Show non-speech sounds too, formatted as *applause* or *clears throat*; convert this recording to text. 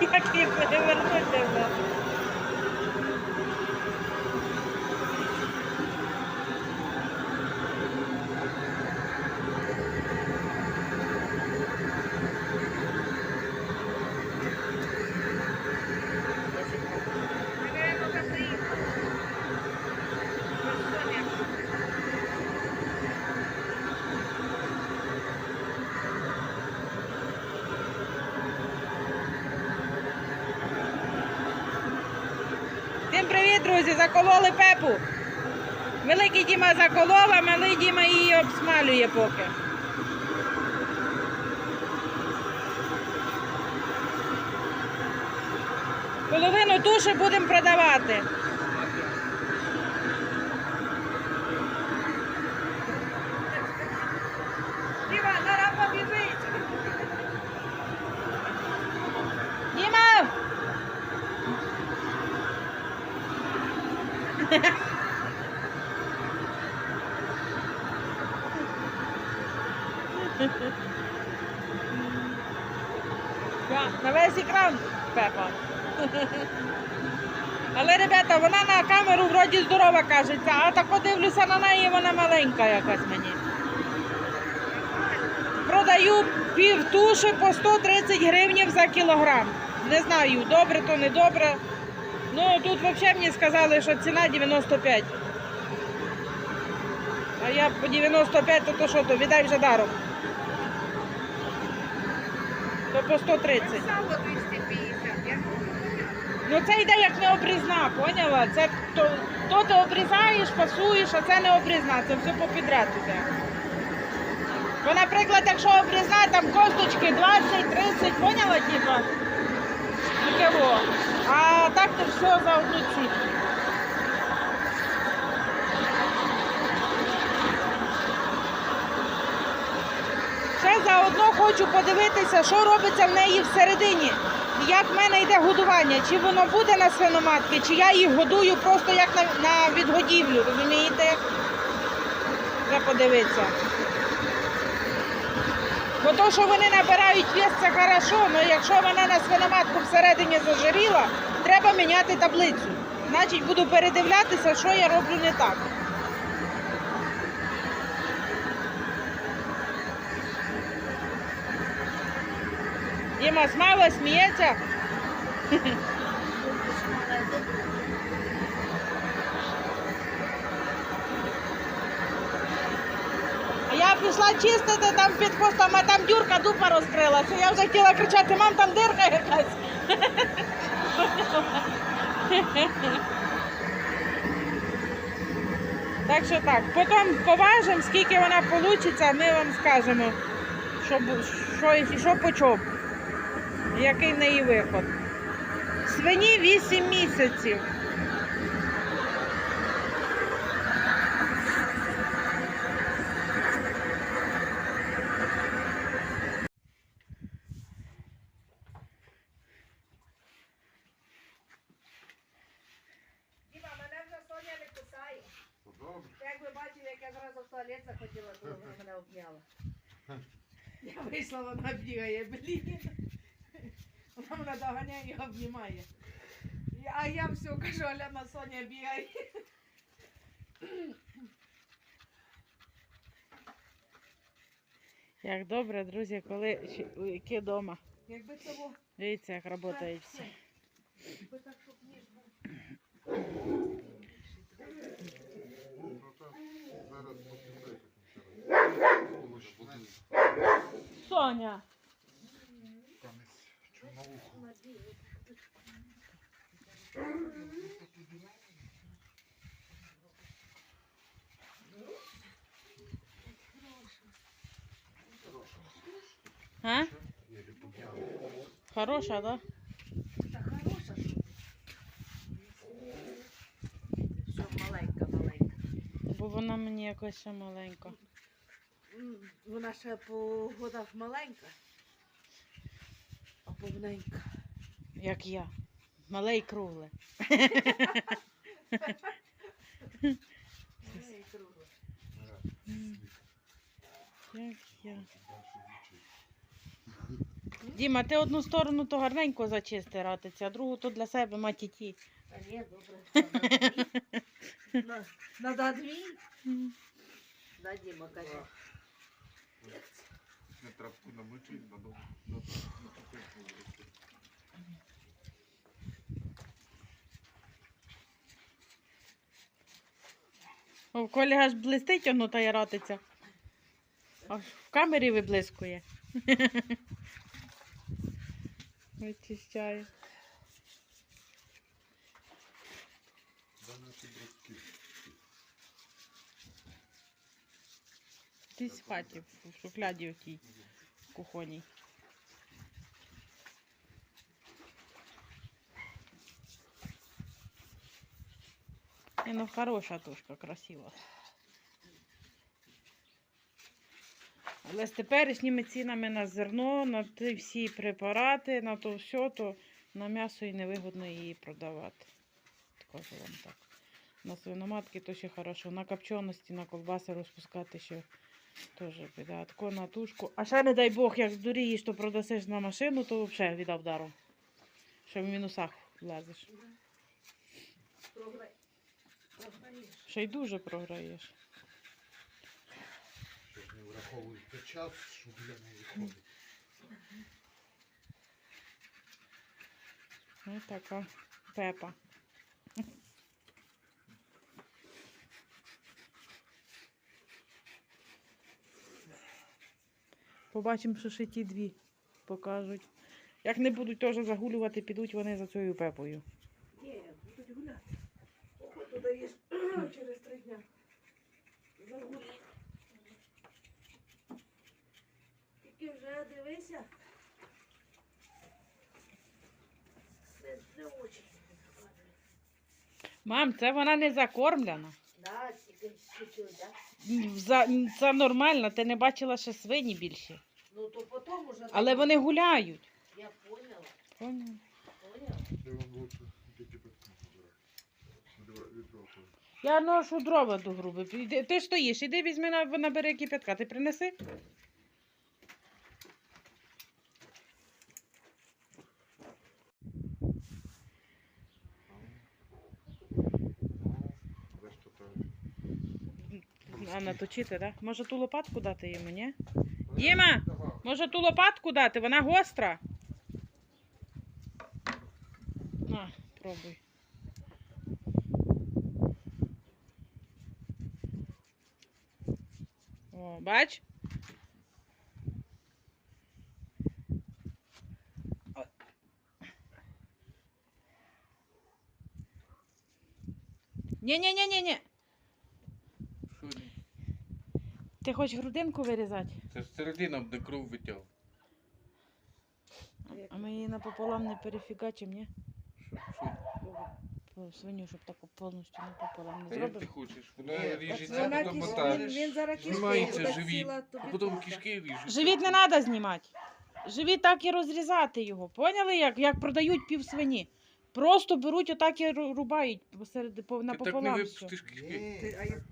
Як її перевернути? було? Друзі! Закололи пепу. Великий Діма заколов, а малий Діма її обсмалює поки. Половину туші будемо продавати. Діма, зараз побіжить. Діма! Да, на весь екран Пепа. Але, ребята, вона на камеру вроді здорова кажеться, а так подивлюся на неї, вона маленька якась мені. Продаю пів туші по 130 гривнів за кілограм. Не знаю, добре то не добре. Ну тут взагалі мені сказали, що ціна 95. А я по 95, то, то що, то віддай вже даром. То по 130. Сало 250, я Ну це йде як не обрізна, поняла? Це то, то ти обрізаєш, пасуєш, а це не обрізна, це все попідряд іде. Бо, наприклад, якщо обрізна, там косточки 20-30, поняла, типа? Таке во. А так то все за одну ціну. Ще заодно хочу подивитися, що робиться в неї всередині. Як в мене йде годування, чи воно буде на свиноматки, чи я їх годую просто як на, на відгодівлю, розумієте? Треба подивитися. Бо то, що вони набирають вес, це хорошо, але якщо вона на свиноматку всередині зажиріла, треба міняти таблицю. Значить, буду передивлятися, що я роблю не так. Діма смало сміється. *laughs* А я пішла чистити там під хвостом, а там дюрка дупа розкрилася. Я вже хотіла кричати, мам, там дирка якась. Так що так, потім поважимо, скільки вона вийде, ми вам скажемо, що, що, що по який в неї виход. Свині 8 місяців. Діма, мене вже Соня не кусає. Ну, Добре. Як ви бачили, як я зразу в туалет захотіла, то вона мене обняла. Я вийшла, вона бігає, блін. Вона мене доганяє і обнімає. А я все кажу, Оляна Соня бігає. Як добре, друзі, коли які вдома. Якби того. Дивіться, як працюють всі. Якби так, щоб ніж був. Ну, так, Зараз послухайте. Буде Соня. А? Єлі підняв. Хороша, да? Та. Все, маленька, маленька. Бо вона мені якось маленька. Вона ще по годах маленька, а повненька. Як я. Мале і кругле. Кругла. Як я. Діма, ти одну сторону то гарненько зачисти ратиться, а другу то для себе матіті. Та ні, добре. На- Надо дві. *laughs* Да, Діма, каже. Не травку намочить, на на кипятку ввести. В колі аж блистить воно та й ратиться. Аж в камері виблискує. *laughs* Вичищає. Десь в хаті, в шухляді в тій кухонній. Не, ну хороша тушка, красива. Але з теперішніми цінами на зерно, на ті всі препарати, на то все, то на м'ясо і невигодно її продавати. Скажу вам так. На свиноматки то ще хорошо. На копченості, на колбаси розпускати ще теж біда. Тако на тушку. А ще не дай Бог, як здурієш, то продасиш на машину, то взагалі віддав даром. Що в мінусах влазиш. Програєш. Ще й дуже програєш. Що не враховуєте час, щоб я не виходить. Ось така пепа. Побачимо, що ще ті дві покажуть. Як не будуть теж загулювати, підуть вони за цією пепою. Ні, будуть гуляти. Охоту даєш *clears throat* через три дня. Загулі. Тільки вже дивися. Не, не очі. Мам, це вона не закормлена. Да, тільки чуть-чуть, да? За, це нормально, ти не бачила ще свині більше. Ну то потім уже. Але вони гуляють. Я поняла, Поняла? поняла. Я вам лучше ношу дрова до груби. Іди- Ти стоїш, іди візьми на, набери кипятка. Ти принеси? Ну, де ж то та- А наточити, так? Може ту лопатку дати йому, ні? Діма! Може ту лопатку дати, вона гостра. На, пробуй. О, бач? Ні-ні-ні-ні-ні. Що ні? Ти хочеш грудинку вирізати? Це ж середина буде кров витяг. А ми її напополам не перефігачимо, ні? Що, що? По свиню, щоб так повністю напополам не Та як ти хочеш? Вона ріжеться, Вона потім отак. він, він зараз кішки Знімається буде живіт, а потім кишки ріжуться. Живіт не треба знімати. Живіт так і розрізати його. Поняли, як, як продають пів свині? Просто беруть отак і ру- рубають посеред по- Ти так не напополам. випустиш кишки. Ти- а я-